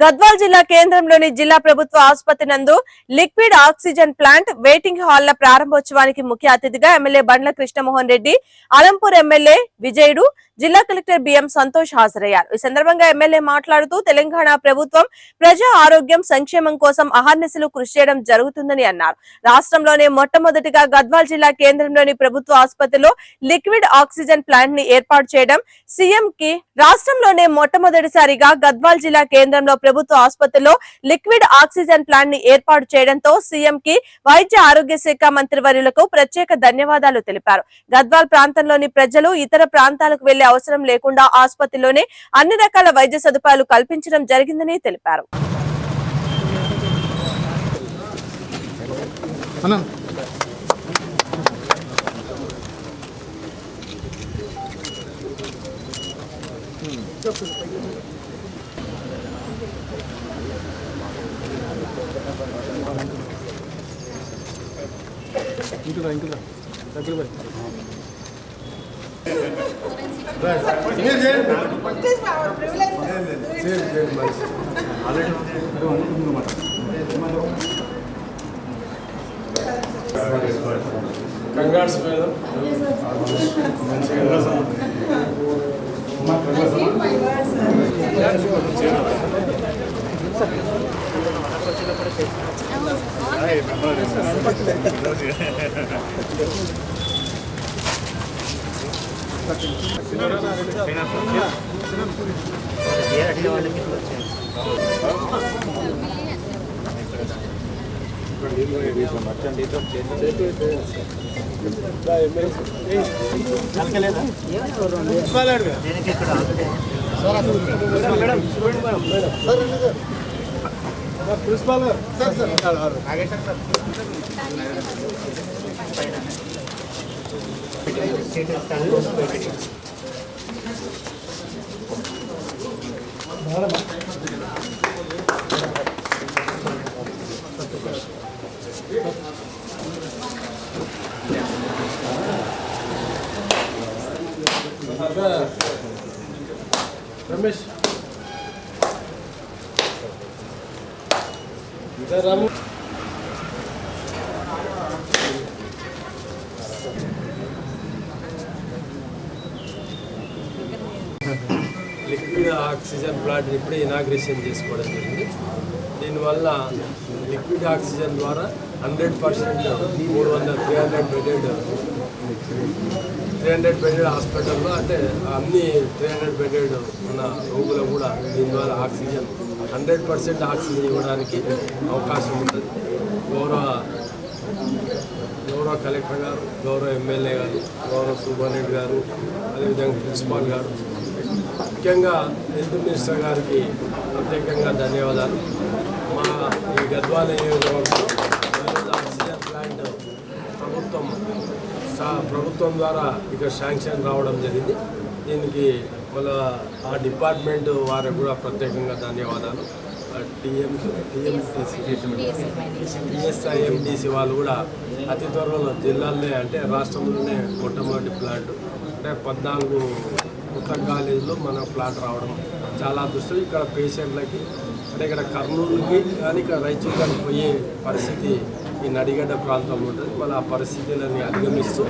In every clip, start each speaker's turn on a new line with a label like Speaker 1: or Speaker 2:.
Speaker 1: గద్వాల్ జిల్లా కేంద్రంలోని జిల్లా ప్రభుత్వ ఆసుపత్రి నందు లిక్విడ్ ఆక్సిజన్ ప్లాంట్ వెయిటింగ్ హాల్ల ప్రారంభోత్సవానికి ముఖ్య అతిథిగా ఎమ్మెల్యే బండ్ల కృష్ణమోహన్ రెడ్డి అలంపూర్ ఎమ్మెల్యే విజయుడు జిల్లా కలెక్టర్ బిఎం సంతోష్ హాజరయ్యారు. ఈ సందర్భంగా ఎమ్మెల్యే మాట్లాడుతూ తెలంగాణ ప్రభుత్వం ప్రజా ఆరోగ్యం సంక్షేమం కోసం అహర్నిశలు కృషి చేయడం జరుగుతుందని అన్నారు. రాష్ట్రంలోనే మొట్టమొదటిగా గద్వాల్ జిల్లా కేంద్రంలోని ప్రభుత్వ ఆసుపత్రిలో లిక్విడ్ ఆక్సిజన్ ప్లాంట్ని ఏర్పాటు చేయడం సీఎం కి రాష్ట్రంలోనే మొట్టమొదటిసారిగా గద్వాల్ జిల్లా కేంద్రంలో ప్రభుత్వ ఆసుపత్రిలో లిక్విడ్ ఆక్సిజన్ ప్లాంట్ని ఏర్పాటు చేయడంతో సీఎం కి వైద్య ఆరోగ్య శాఖ మంత్రి వర్యులకు ప్రత్యేక ధన్యవాదాలు తెలిపారు. గద్వాల్ ప్రాంతంలోని ప్రజలు ఇతర ప్రాంతాలకు వెళ్ళే అవసరం లేకుండా ఆసుపత్రిలోనే అన్ని రకాల వైద్య సదుపాయాలు కల్పించడం జరిగిందని తెలిపారు.
Speaker 2: అన్న. ఇంకుదా ఇంకుదా దగ్గర పోయి మీరు చేయండి. చేయండి. చేయండి మంచి మేడం ఉందన్నమాట
Speaker 3: కంగాట్స్ మేడం
Speaker 2: ప్రిన్సిపాల్ గారు సార్ సార్
Speaker 3: రమేష్ ఇంకా రాము లిక్విడ్ ఆక్సిజన్ ప్లాంట్ ఇప్పుడే ఇనాగ్రేషన్ చేసుకోవడం జరిగింది. దీనివల్ల లిక్విడ్ ఆక్సిజన్ ద్వారా హండ్రెడ్ పర్సెంట్ మూడు వందల three hundred bedded three hundred bedded హాస్పిటల్లో అంటే అన్ని త్రీ హండ్రెడ్ బెడెడ్ ఉన్న రోగులు కూడా దీని ద్వారా ఆక్సిజన్ హండ్రెడ్ పర్సెంట్ ఆక్సిజన్ ఇవ్వడానికి అవకాశం ఉంటుంది. గౌరవ గౌరవ కలెక్టర్ గారు గౌరవ ఎమ్మెల్యే గారు గౌరవ సూపరింటెండెంట్ గారు అదేవిధంగా ప్రిన్సిపాల్ గారు ముఖ్యంగా హెల్త్ మినిస్టర్ గారికి ప్రత్యేకంగా ధన్యవాదాలు. మా ఈ గద్వాల నియోజకవర్గంలో ఆక్సిజన్ ప్లాంట్ ప్రభుత్వం సా- ప్రభుత్వం ద్వారా ఇక్కడ శాంక్షన్ రావడం జరిగింది. దీనికి మళ్ళా ఆ డిపార్ట్మెంట్ వారికి కూడా ప్రత్యేకంగా ధన్యవాదాలు. టీఎం వాళ్ళు కూడా అతి త్వరలో జిల్లాలోనే అంటే రాష్ట్రంలోనే మొట్టమొదటి ప్లాంట్. అంటే పద్నాలుగు కొత్త కాలేజీలో మన ప్లాట్ రావడం చాలా అదృష్టం. ఇక్కడ పేషెంట్లకి అంటే ఇక్కడ కర్నూలుకి కానీ ఇక్కడ రైచూరు కానీ పోయే పరిస్థితి ఈ నడిగడ్డ ప్రాంతం ఉంటుంది. మళ్ళీ ఆ పరిస్థితులని అధిగమిస్తూ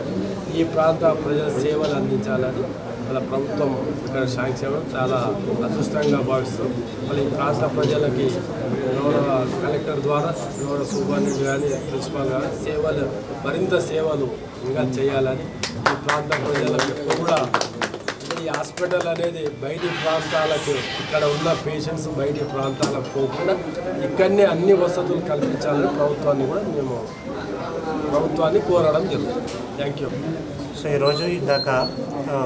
Speaker 3: ఈ ప్రాంత ప్రజల సేవలు అందించాలని మన ప్రభుత్వం ఇక్కడ శాంక్షన్ చాలా అదృష్టంగా భావిస్తాం మళ్ళీ ఈ ప్రాంత ప్రజలకి గౌరవ కలెక్టర్ ద్వారా గౌరవ సూపరింటెండెంట్ కానీ ప్రిన్సిపాల్ కానీ సేవలు మరింత సేవలు ఇంకా చేయాలని ఈ ప్రాంత ప్రజలకు కూడా ఈ హాస్పిటల్ అనేది బయటి ప్రాంతాలకు ఇక్కడ ఉన్న పేషెంట్స్ బయటి ప్రాంతాలకు పోకుండా ఇక్కడనే అన్ని వసతులు కల్పించాలని ప్రభుత్వాన్ని కూడా మేము ప్రభుత్వాన్ని కోరడం జరుగుతుంది. థ్యాంక్ యూ
Speaker 4: సో ఈరోజు ఇందాక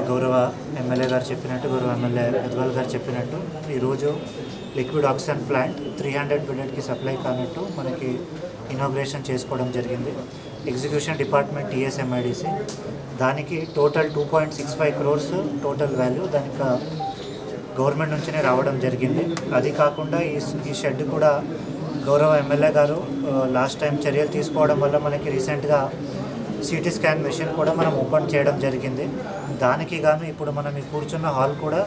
Speaker 4: గౌరవ ఎమ్మెల్యే గారు చెప్పినట్టు గౌరవ ఎమ్మెల్యే గద్వాల్ గారు చెప్పినట్టు ఈరోజు liquid oxygen plant three hundred బెడెడ్కి supply కానట్టు మనకి ఇనాగ్రేషన్ చేసుకోవడం జరిగింది. Execution department TSMIDC. దానికి total two point six five crores total value దానికి గవర్నమెంట్ నుంచినే రావడం జరిగింది. అది కాకుండా ఈ ఈ షెడ్ కూడా గౌరవ ఎమ్మెల్యే గారు లాస్ట్ టైం చర్యలు తీసుకోవడం వల్ల మనకి రీసెంట్గా సిటీ స్కాన్ మెషిన్ కూడా మనం ఓపెన్ చేయడం జరిగింది. దానికి గాను ఇప్పుడు మనం ఈ కూర్చున్న హాల్ కూడా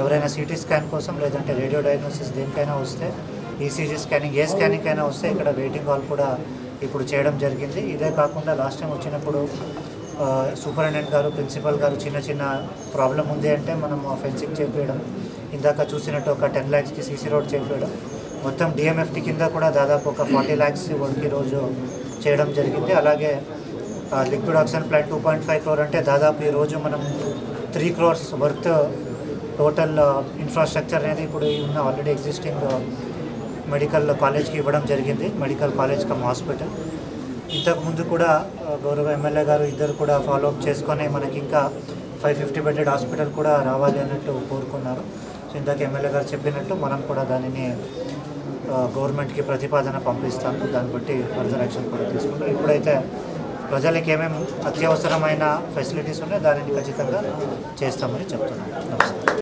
Speaker 4: ఎవరైనా సిటీ స్కాన్ కోసం లేదంటే రేడియో డయాగ్నోసిస్ దేనికైనా వస్తే ఈసీజీ స్కానింగ్ ఏ స్కానింగ్ అయినా వస్తే ఇక్కడ వెయిటింగ్ హాల్ కూడా ఇప్పుడు చేయడం జరిగింది. ఇదే కాకుండా లాస్ట్ టైం వచ్చినప్పుడు సూపరింటెండెంట్ గారు ప్రిన్సిపల్ గారు చిన్న చిన్న ప్రాబ్లం ఉంది అంటే మనం ఫెన్సింగ్ చేపించడం ఇందాక చూసినట్టు ఒక టెన్ ల్యాక్స్కి సీసీ రోడ్ చేపించడం మొత్తం డిఎంఎఫ్టీ కింద కూడా దాదాపు ఒక ఫార్టీ ల్యాక్స్ వరకు రోజు చేయడం జరిగింది. అలాగే liquid oxygen plant two point five crore అంటే దాదాపు ఈ రోజు మనం three crores worth total infrastructure అనేది ఇప్పుడు ఈ ఉన్న ఆల్రెడీ ఎగ్జిస్టింగ్ మెడికల్ కాలేజ్కి ఇవ్వడం జరిగింది. Medical college cum hospital. ఇంతకుముందు కూడా గౌరవ ఎమ్మెల్యే గారు ఇద్దరు కూడా ఫాలో అప్ చేసుకొని మనకి ఇంకా ఫైవ్ ఫిఫ్టీ బెడెడ్ హాస్పిటల్ కూడా రావాలి అన్నట్టు కోరుకున్నారు. సో ఇందాక ఎమ్మెల్యే గారు చెప్పినట్టు మనం కూడా దానిని గవర్నమెంట్కి ప్రతిపాదన పంపిస్తాము. దాన్ని బట్టి ఫర్దర్ యాక్షన్ కూడా తీసుకుంటాం. ఇప్పుడైతే ప్రజలకు ఏమేమి అత్యవసరమైన ఫెసిలిటీస్ ఉన్నాయో దానిని ఖచ్చితంగా చేస్తామని చెప్తున్నాను. నమస్తే